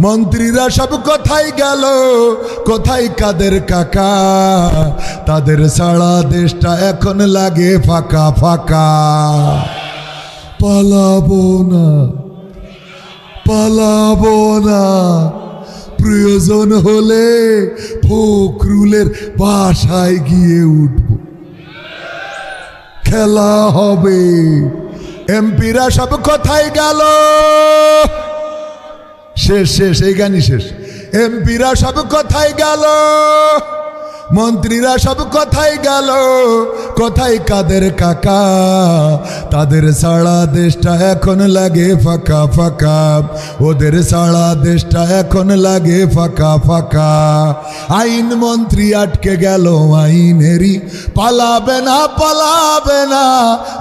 মন্ত্রীরা সব কোথায় গেল? কোথায় কাদের কাকা? তাদের সারা দেশটা এখন লাগে ফাঁকা ফাঁকা। পালাবো না পালাবো না। প্রয়োজন হলে ফখরুলের বাসায় গিয়ে উঠব। খেলা হবে। এমপিরা সব কোথায় গেল? শেষ শেষ, এই গানই শেষ। এমপিরা সব কোথায় গেল, মন্ত্রীরা সব কোথায় গেল কোথায় কাদের কাকা? তাদের সারা দেশটা এখন লাগে ফাঁকা ফাঁকা। ওদের সারা দেশটা এখন লাগে ফাঁকা ফাঁকা। আইন মন্ত্রী আটকে গেল, আইনেরই পালাবে না পালাবে না।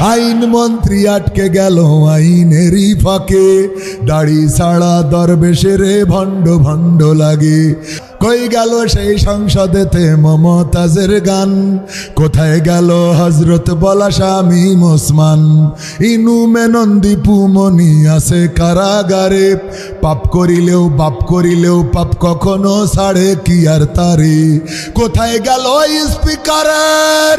আইন মন্ত্রী আটকে গেল আইনেরই ফাঁকে। দাড়ি সারা দরবেশের ভণ্ড ভণ্ড লাগে। কই গেল সেই সংসদেতে মমতাজের গান? কোথায় গেল হজরত বলা স্বামী মোসমান ইনু মেনন্দি পুমনি আছে কারাগারে। পাপ করিলেও বাপ করিলেও পাপ কখনো ছাড়ে, কি আর তারে? কোথায় গেল স্পিকারের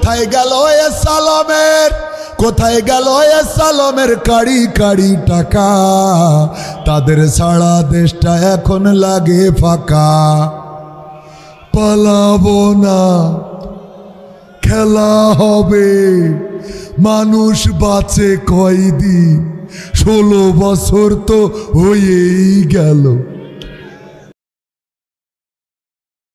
কোথায় গেল এ সালামের? কোথায় গেল এ সালমের কাড়ি কাড়ি টাকা? তাদের সারা দেশটা এখন লাগে ফাঁকা। পালাবো না, খেলা হবে। মানুষ বাঁচে কয়দিন? ষোলো বছর তো হয়েই গেল।